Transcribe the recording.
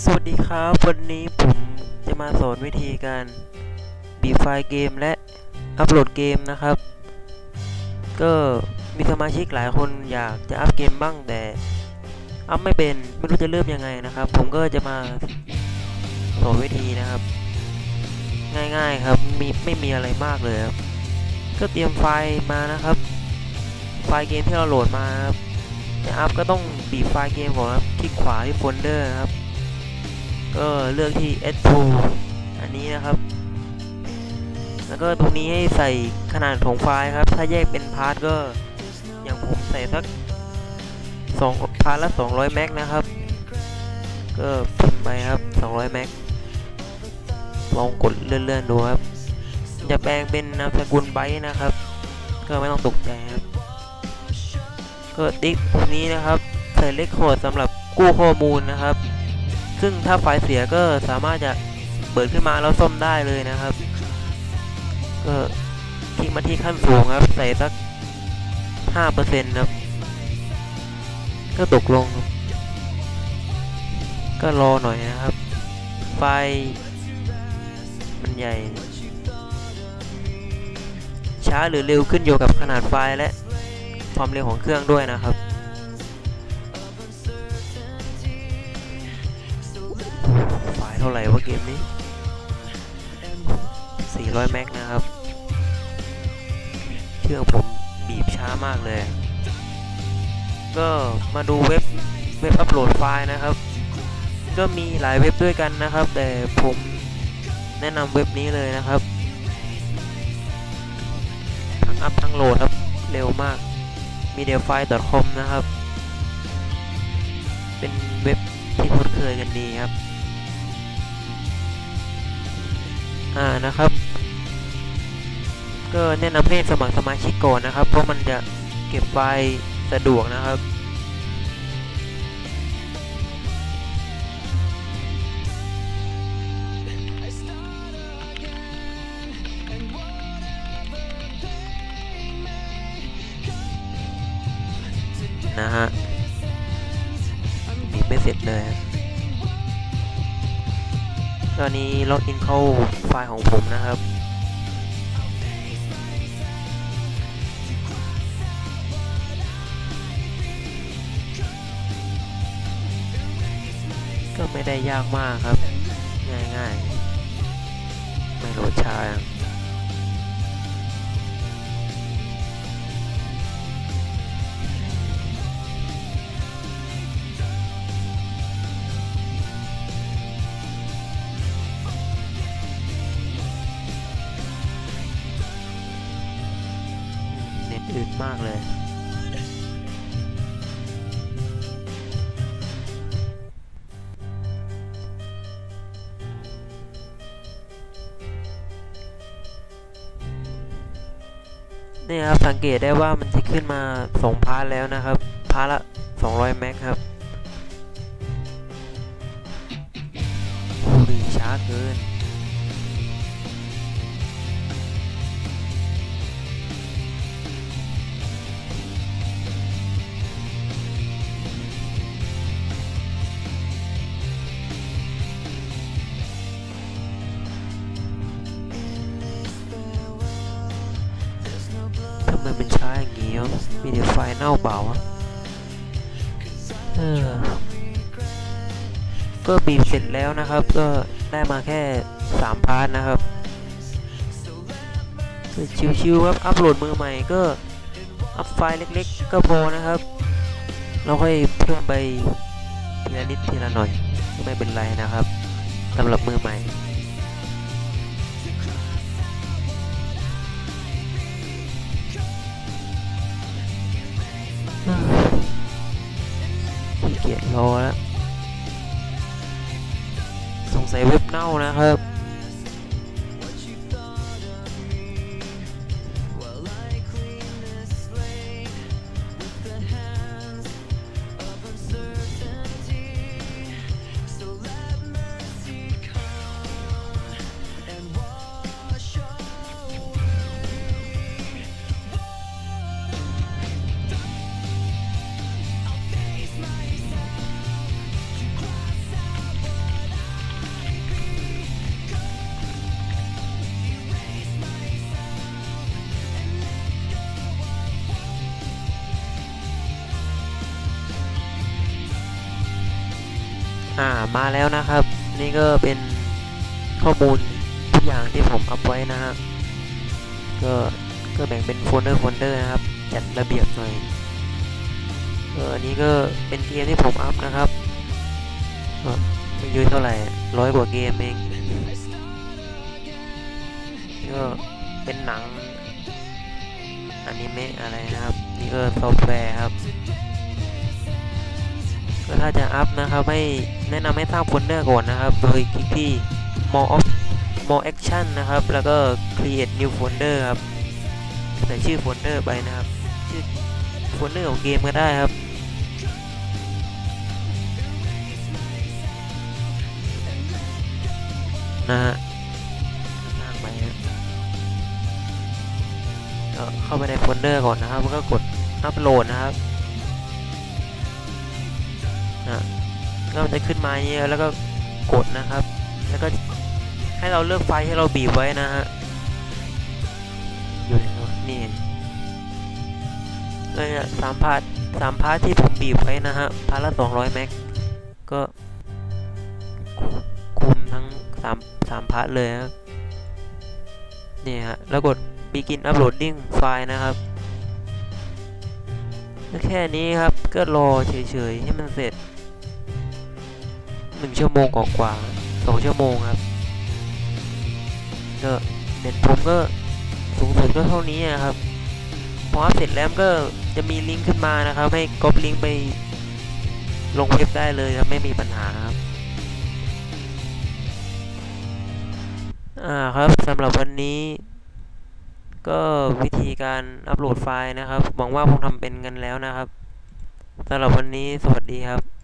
สวัสดีครับ วันนี้ผมจะมาสอนวิธีการบีบไฟล์เกมและอัปโหลดเกมนะครับ ก็มีสมาชิกหลายคนอยากจะอัพเกมบ้างแต่อัพไม่เป็นไม่รู้จะเริ่มยังไงนะครับ ผมก็จะมาสอนวิธีนะครับ ง่ายๆครับมีไม่มีอะไรมากเลยครับก็เตรียมไฟล์มานะครับ ไฟล์เกมที่เราโหลดมาครับจะอัพก็ต้องบีบไฟล์เกมก่อนครับคลิกขวาที่โฟลเดอร์ครับ ก็เลือกที่ S2 อันนี้นะครับ แล้วก็ตรงนี้ให้ใส่ขนาดของไฟล์ครับ ถ้าแยกเป็นพาร์ทก็อย่างผมใส่สัก2พาร์ทละ 200แม็กนะครับ ก็พิมพ์ไปครับ 200แม็กลองกดเลื่อนๆดูครับ จะแปลงเป็นนามสกุลไบต์นะครับ ก็ไม่ต้องตกใจครับ ก็ติ๊กตรงนี้นะครับ ใส่เลขโคดสำหรับกู้ข้อมูลนะครับ ซึ่งถ้าไฟเสียก็สามารถจะเปิดขึ้นมาแล้วซ่อมได้เลยนะครับ ก็คลิกมาที่ขั้นสูงครับ ใส่สัก 5%ครับ ก็ตกลง ก็รอหน่อยนะครับ ไฟ มันใหญ่ ช้าหรือเร็วขึ้นอยู่กับขนาดไฟและความเร็วของเครื่องด้วยนะครับ เท่าไหร่วะเกมนี้ 400 แม็กนะครับ เครื่องผมบีบช้ามากเลย ก็มาดูเว็บเว็บอัปโหลดไฟล์นะครับ ก็มีหลายเว็บด้วยกันนะครับ แต่ผมแนะนำเว็บนี้เลยนะครับ ทั้งอัพทั้งโหลดครับ เร็วมาก mediafile.com นะครับ เป็นเว็บที่คุ้นเคยกันดีครับ อ่านะครับ ก็แนะนำให้สมัครสมาชิกก่อนนะครับ เพราะมันจะเก็บไฟล์สะดวกนะครับนะฮะบีบไม่เสร็จเลยครับ ตอนนี้ล็อกอินเข้าไฟล์ของผมนะครับ ก็ไม่ได้ยากมากครับ ง่ายๆ ไม่โหลดช้าากเลย นี่ครับ สังเกตได้ว่ามันจะขึ้นมา2พาร์ทแล้วนะครับ พาร์ทละ 200 แม็กครับโอ้ดีช้าเกิน ทำไมมันช้าอย่างงี้วะมีแต่ไฟเน่าเปล่าเออก็บีบเสร็จแล้วนะครับ ก็ได้มาแค่ 3 พาร์ทนะครับชิวๆครับ อัปโหลดมือใหม่ก็ อัพไฟล์เล็กๆ ก็พอนะครับ เราค่อยเพิ่มไปทีละนิดทีละหน่อย ไม่เป็นไรนะครับสำหรับมือใหม่ ขี้เกียจรอแล้วสงสัยเว็บเน่านะครับ อ่ามาแล้วนะครับ นี่ก็เป็นข้อมูลทุกอย่างที่ผมอัพไว้นะฮะก็ก็แบ่งเป็นโฟลเดอร์โฟลเดอร์นะครับ จัดระเบียบหน่อยเอออันนี้ก็เป็นเกมที่ผมอัพนะครับไม่เยอะเท่าไหร่ร้อยกว่าเกมเองก็เป็นหนังอนิเมะอะไรนะครับ นี่ก็ซอฟต์แวร์ครับ ก็ถ้าจะอัพนะครับให้ แนะนำให้สร้างโฟลเดอร์ก่อนนะครับ โดยคลิกที่ more of more action นะครับ แล้วก็ create new folder ครับใส่ชื่อโฟลเดอร์ไปนะครับ ชื่อโฟลเดอร์ของเกมก็ได้ครับนะฮะสร้างไปฮะก็เข้าไปในโฟลเดอร์ก่อนนะครับแล้วก็กดอัปโหลดนะครับนะ ก็มันจะขึ้นมาอย่างเงี้ยแล้วก็กดนะครับ แล้วก็ให้เราเลือกไฟล์ที่เราบีบไว้นะฮะอยู่ไหนวนี่เองก็จะสามพาร์ทสามพาร์ทที่ผมบีบไว้นะฮะพาร์ทละสองร้อยแม็กก็คุมทั้งสามสามพาร์ทเลยครับนี่ฮะแล้วกด begin uploading ไฟล์นะครับแค่นี้ครับก็รอเฉยๆให้มันเสร็จ หนึ่งชั่วโมงกว่าๆสองชั่วโมงครับก็เน็ตผมก็สูงสุดก็เท่านี้อะครับพออัพเสร็จแล้วก็จะมีลิงก์ขึ้นมานะครับ ให้ก๊อปลิงก์ไปลงเว็บได้เลยครับไม่มีปัญหาครับอ่าครับสำหรับวันนี้ ก็วิธีการอัปโหลดไฟล์นะครับหวังว่าคงทำเป็นกันแล้วนะครับสำหรับวันนี้สวัสดีครับ